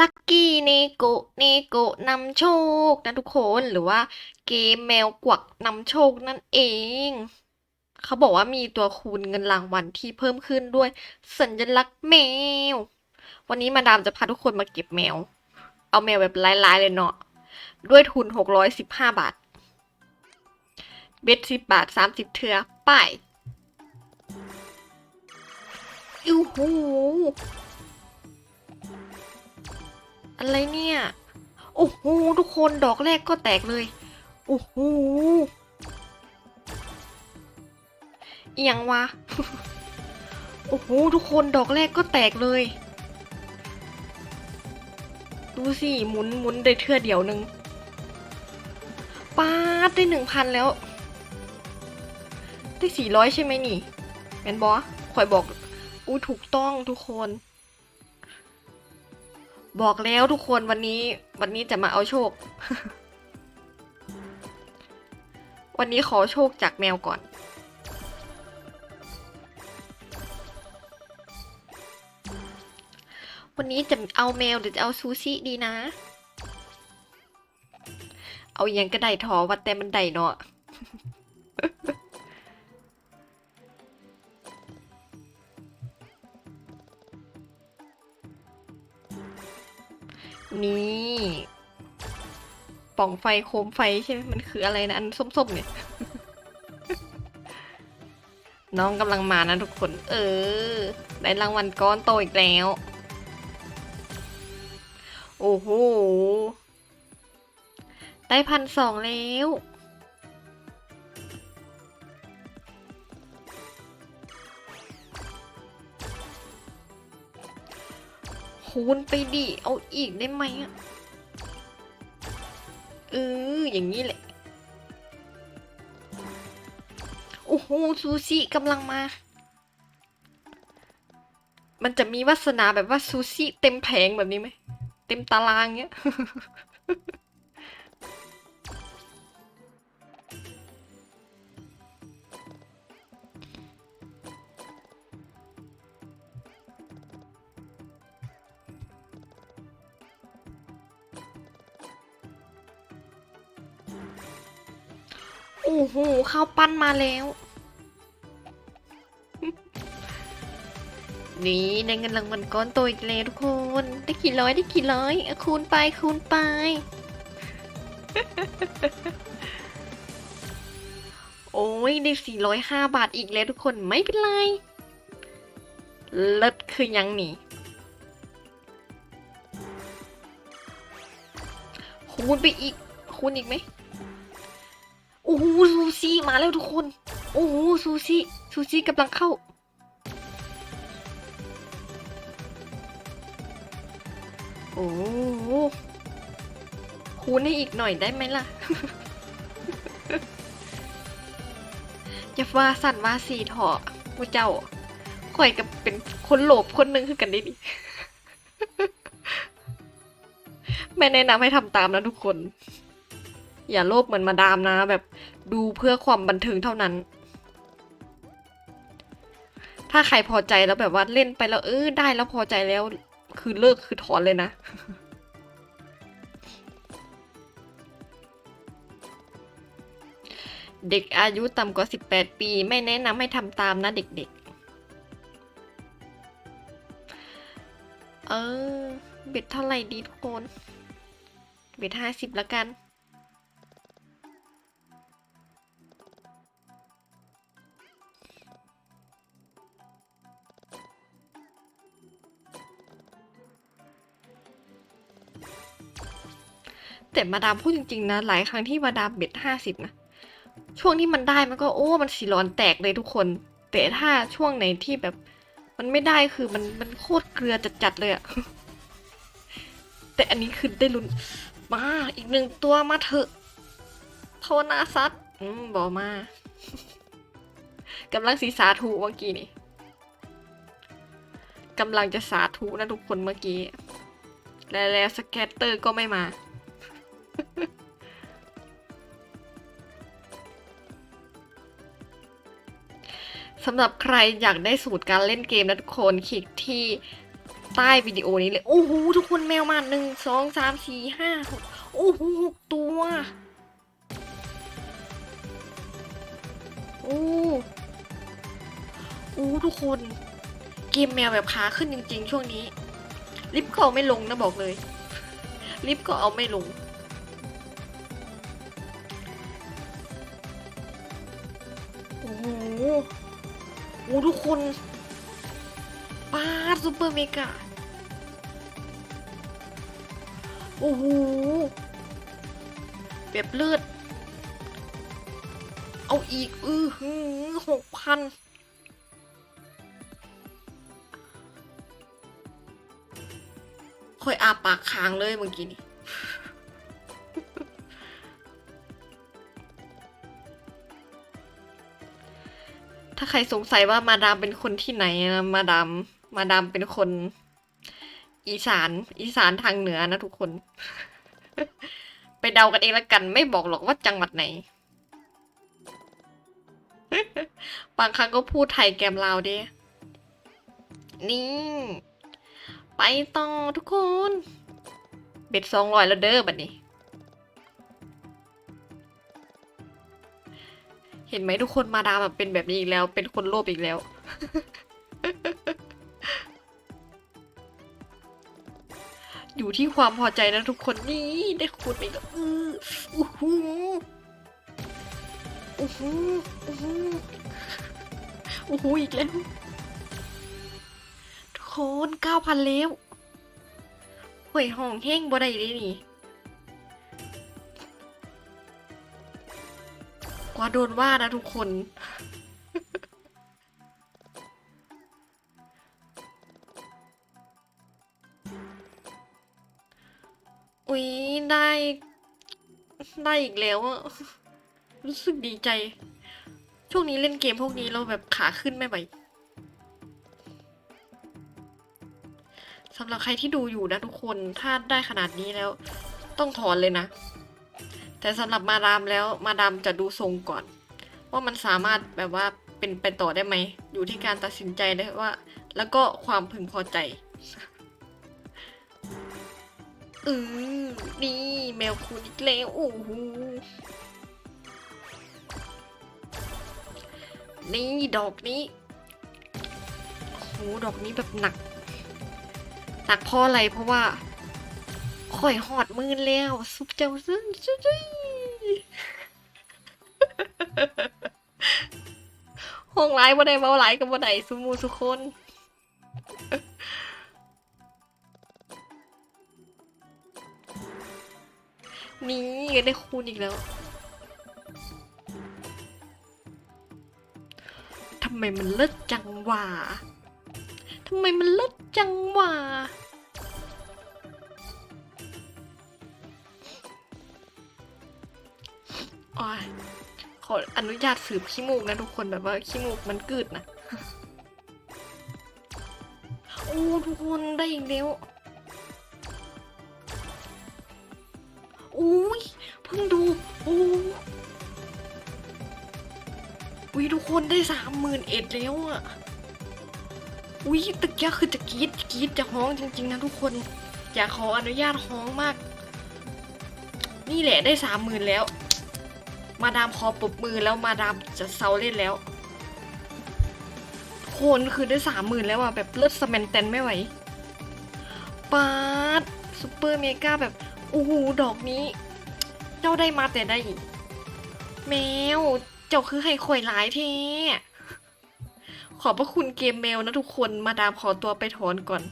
ลัคกี้เนโกะเนโกะนำโชคนะทุกคนหรือว่าเกมแมวกวักนำโชคนั่นเอง เขาบอกว่ามีตัวคูณเงินรางวัลที่เพิ่มขึ้นด้วย สัญลักษณ์แมว วันนี้มาดามจะพาทุกคนมาเก็บแมว เอาแมวแบบลายๆเลยเนาะด้วยทุน 615 บาท เบ็ด10 บาท 30 เทือไป้ายอู้หู อะไรเนี่ย โอ้โหทุกคนดอกแรกก็แตกเลย โอ้โหเอียงวะ โอ้โหทุกคนดอกแรกก็แตกเลย ดูสิหมุนหมุนได้เทื่อเดียวหนึ่งป้าดได้หนึ่งพันแล้ว ได้สี่ร้อยใช่ไหมนี่แมนบอคอยบอกอู้ถูกต้องทุกคน บอกแล้วทุกคนวันนี้วันนี้จะมาเอาโชค วันนี้ขอโชคจากแมวก่อน วันนี้จะเอาแมวหรือจะเอาซูชิดีนะ เอาอยังก็ได้ทอวัดแต่มันได้เนาะ นี่ป่องไฟโคมไฟใช่ไหมมันคืออะไรนะอันส้มๆเนี่ย น้องกำลังมานะทุกคน เออ ได้รางวัลก้อนโตอีกแล้ว โอ้โห ได้พันสองแล้ว คูณไปดิ เอาอีกได้ไหมอะเอออย่างนี้แหละ โอ้โห ซูชิกำลังมา มันจะมีวาสนาแบบว่าซูชิเต็มแผงแบบนี้ไหม เต็มตารางเงี้ย โอ้โหข้าวปั้นมาแล้ว นี่ได้เงินรางวัลก้อนโตอีกแล้วทุกคน ได้กี่ร้อยได้กี่ร้อยอะคูณไปคูณไป โอ้ยได้สี่ร้อยห้าบาทอีกแล้วทุกคนไม่เป็นไรเลิศคือยังหนีคูณไปอีกคูณอีกไหม โอ้โหซูชิมาแล้วทุกคน โอ้โหซูชิซูชิกำลังเข้า โอ้โหคูณให้อีกหน่อยได้ไหมล่ะ อย่าว่าสั่นว่าสีเถอะพระเจ้าข่อยกับเป็นคนโหลภคนหนึ่งคือกันได้ดิไม่แนะนำให้ทำตามนะทุกคน อย่าโลภเหมือนมาดามนะ แบบดูเพื่อความบันเทิงเท่านั้น ถ้าใครพอใจแล้วแบบว่าเล่นไปแล้วเออได้แล้วพอใจแล้ว คือเลิกคือถอนเลยนะเด็กอายุต่ำกว่า 18 ปี ไม่แนะนำให้ทำตามนะเด็กๆ เออ เบ็ดเท่าไหร่ดีทุกคน เบ็ดห้าสิบละกัน แต่มาดามพูดจริงๆนะ หลายครั้งที่มาดามเบ็ดห้าสิบนะ ช่วงที่มันได้มันก็โอ้ มันสีร้อนแตกเลยทุกคน แต่ถ้าช่วงไหนที่แบบ มันไม่ได้คือมันมันโคตรเกลือจัดๆเลยอะแต่อันนี้คือได้ลุ้นมาอีกหนึ่งตัวมาเถอะโทนาซัดอืมบอกมากำลังสีสาธุเมื่อกี้นี่กำลังจะสาธุนะทุกคนเมื่อกี้ แล้วแล้วสแกตเตอร์ก็ไม่มา สำหรับใครอยากได้สูตรการเล่นเกมนะทุกคนคลิกที่ใต้วิดีโอนี้เลย โอ้โหทุกคนแมวมาหนึ่งสองสามสี่ห้าหกโอ้โหหกตัว โอ้โอ้ทุกคน เกมแมวแบบขาขึ้นจริง ๆ ช่วงนี้ ลิฟก็เอาไม่ลงนะบอกเลย ลิฟก็เอาไม่ลงโอ้โห โอ้ทุกคนป้าดซูเปอร์เมกาโอ้โหแบบเลือด เอาอีก อือหือหกพันค่อยอาปากค้างเลยเมื่อกี้นี่ ถ้าใครสงสัยว่ามาดามเป็นคนที่ไหนนะมาดามมาดามเป็นคน อีสาน อีสานทางเหนือนะทุกคน ไปเดากันเองละกัน ไม่บอกหรอกว่าจังหวัดไหน บางครั้งก็พูดไทยแกมลาวด้นี่ ไปต่อทุกคน เบ็ดสองร้อยแล้วเด้อบัดนี้ เห็นไหมทุกคนมาดามแบบเป็นแบบนี้อีกแล้ว เป็นคนโลภอีกแล้ว อยู่ที่ความพอใจนะทุกคนนี่ได้คูณไปแล้วอืออู้หูอู้หูอู้หูอู้หูอีกแล้วทุกคนเก้าพันแล้วหวยห้องแห้งบ่ได้เลยนี่ กว่าโดนว่านะทุกคน อุ๊ย ได้ ได้อีกแล้วอะรู้สึกดีใจ ช่วงนี้เล่นเกมพวกนี้เราแบบขาขึ้นไม่ไหวสำหรับใครที่ดูอยู่นะทุกคน ถ้าได้ขนาดนี้แล้ว ต้องถอนเลยนะ แต่สำหรับมาดามแล้วมาดามจะดูทรงก่อน ว่ามันสามารถแบบว่าเป็นไปต่อได้ไหม อยู่ที่การตัดสินใจเลยว่า แล้วก็ความพึงพอใจอือนี่แมวคุณอีกแล้วโอ้โหนี่ดอกนี้โอ้โหดอกนี้แบบหนัก หนักเพราะอะไรเพราะว่า ข่อยหอดมือแล้วซุปเจ้าซึ่งจุ๊ยห้องไลฟ์บ่ได้เมาไลฟ์กับบ่ได้สุมูสุคนนี่ก็ได้คูณอีกแล้วทำไมมันเลิศจังวะทำไมมันเลิศจังวะ อยขออนุญาตสืบขี้มูกนะทุกคนแบบว่าขี้มูกมันกึดนะ โอ้ทุกคนได้อีกแล้วอุ้ยเพิ่งดูโอ้อุ้ยทุกคนได้สามหมื่นเอ็ดแล้วอะอุ้ยตะกี้คือจะกรีดกรีดจะฮ้องจริง ๆ นะทุกคน อยากขออนุญาตฮ้องมาก นี่แหละได้สามหมื่นแล้ว มาดามขอปรบมือแล้วมาดามจะเซาเล่นแล้ว คนคือได้สามหมื่นแล้วอะแบบเลิศสแมนเตนไม่ไหวปาดซูเปอร์เมกาแบบโอ้โหดอกนี้ เจ้าได้มาแต่ได้แมว เจ้าคือให้ข่อยหลายเท่ขอบพระคุณเกมแมวนะทุกคนมาดามขอตัวไปถอนก่อน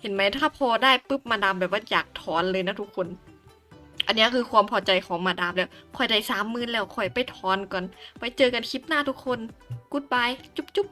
เห็นไหมถ้าพอได้ปุ๊บมาดามแบบว่าอยากถอนเลยนะทุกคน อันนี้คือความพอใจของมาดามแล้วขอยได้สามหมื่นแล้วขอยไปทอนก่อน ไปเจอกันคลิปหน้าทุกคน กูดบาย จุ๊บจุ๊บ